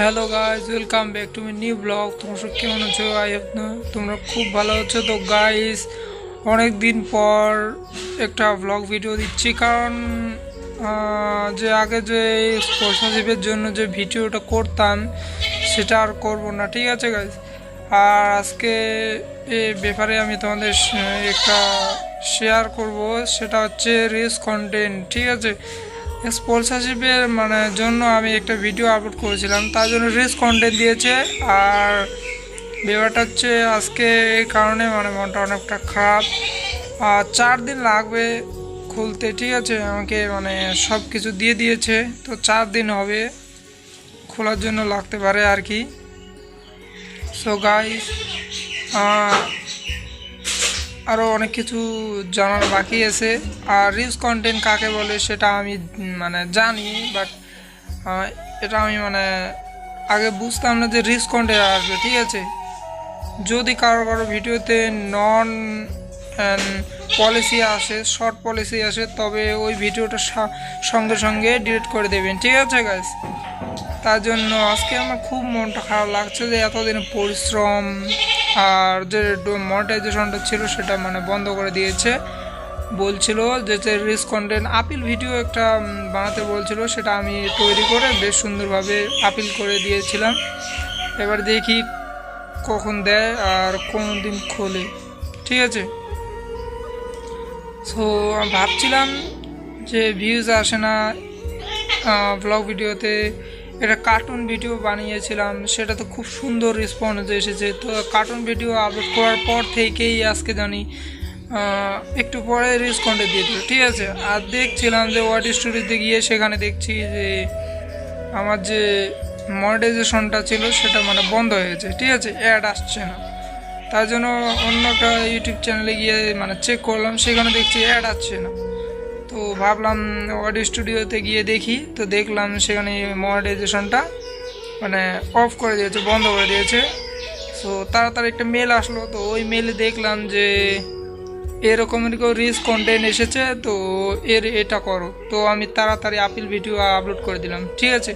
Hello guys welcome back to me new blog. তোমরা সব কেমন আছো? আই হোপ না, তোমরা খুব ভালো আছো। তো গাইজ অনেক দিন পর একটা ব্লগ ভিডিও দিচ্ছি। কারণ যে আগে যে স্পন্সরশিপের জন্য যে ভিডিওটা করতাম, সেটা আর করব না। ঠিক আছে গাইজ আর আজকে এ ব্যাপারে আমি তোমাদের একটা শেয়ার করব। সেটা হচ্ছে রিস কন্টেন্ট ঠিক আছে? স্পন্সরশিপের মানে জন্য আমি একটা ভিডিও আপলোড করেছিলাম। তার জন্য রিস কন্টেন্ট দিয়েছে। আর ব্যাপারটা হচ্ছে, আজকে এই কারণে মানে মনটা অনেকটা খারাপ। আর চার দিন লাগবে খুলতে, ঠিক আছে? আমাকে মানে সব কিছু দিয়ে দিয়েছে। তো চার দিন হবে খোলার জন্য লাগতে পারে আর কি। সো গাইস আরও অনেক কিছু জানার বাকি আছে। আর রিলস কন্টেন্ট কাকে বলে সেটা আমি মানে জানি বাট এটা আমি মানে আগে বুঝতাম না যে রিলস কন্টেন্ট আসবে, ঠিক আছে? যদি কারও কারও ভিডিওতে নন পলিসি আসে শর্ট পলিসি আসে, তবে ওই ভিডিওটা সঙ্গে সঙ্গে ডিলিট করে দেবেন, ঠিক আছে গাইস তার জন্য আজকে আমার খুব মনটা খারাপ লাগছে যে এতদিন পরিশ্রম আর যে মনিটাইজেশনটা ছিল সেটা মানে বন্ধ করে দিয়েছে। বলছিল যে রিস কন্টেন্ট আপিল ভিডিও একটা বানাতে বলছিল, সেটা আমি তৈরি করে বেশ সুন্দরভাবে আপিল করে দিয়েছিলাম। এবার দেখি কখন দেয় আর কোন দিন খোলে। ঠিক আছে? সো ভাবছিলাম যে ভিউজ আসে না ব্লগ ভিডিওতে একটা কার্টুন ভিডিও বানিয়েছিলাম, সেটা তো খুব সুন্দর রেসপন্স এসেছে। তো কার্টুন ভিডিও আপলোড করার পর থেকেই আজকে জানি একটু পরে রেসপন্ডে দিয়ে দিল, ঠিক আছে? আর দেখছিলাম যে ওয়াট স্টুডিওতে গিয়ে সেখানে দেখছি যে আমার যে মনিটাইজেশনটা ছিল, সেটা মানে বন্ধ হয়েছে, ঠিক আছে? অ্যাড আসছে না। তার জন্য অন্য একটা ইউটিউব চ্যানেলে গিয়ে মানে চেক করলাম, সেখানে দেখছি অ্যাড আসছে না। তো ভাবলাম অডিও স্টুডিওতে গিয়ে দেখি। তো দেখলাম সেখানে মনিটাইজেশনটা মানে অফ করে দিয়েছে, বন্ধ করে দিয়েছে। সো তাড়াতাড়ি একটা মেল আসলো, তো ওই মেলে দেখলাম যে এরকমের কেউ রিস কন্টেন্ট এসেছে, তো এর এটা করো। তো আমি তাড়াতাড়ি আপিল ভিডিও আপলোড করে দিলাম, ঠিক আছে?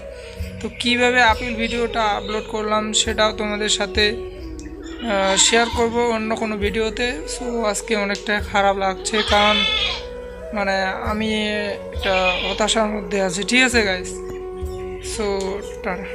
তো কীভাবে আপিল ভিডিওটা আপলোড করলাম সেটাও তোমাদের সাথে শেয়ার করব অন্য কোনো ভিডিওতে সো আজকে অনেকটা খারাপ লাগছে, কারণ মানে আমি একটা হতাশার মধ্যে আছি। ঠিক আছে গাইস সো টাটা।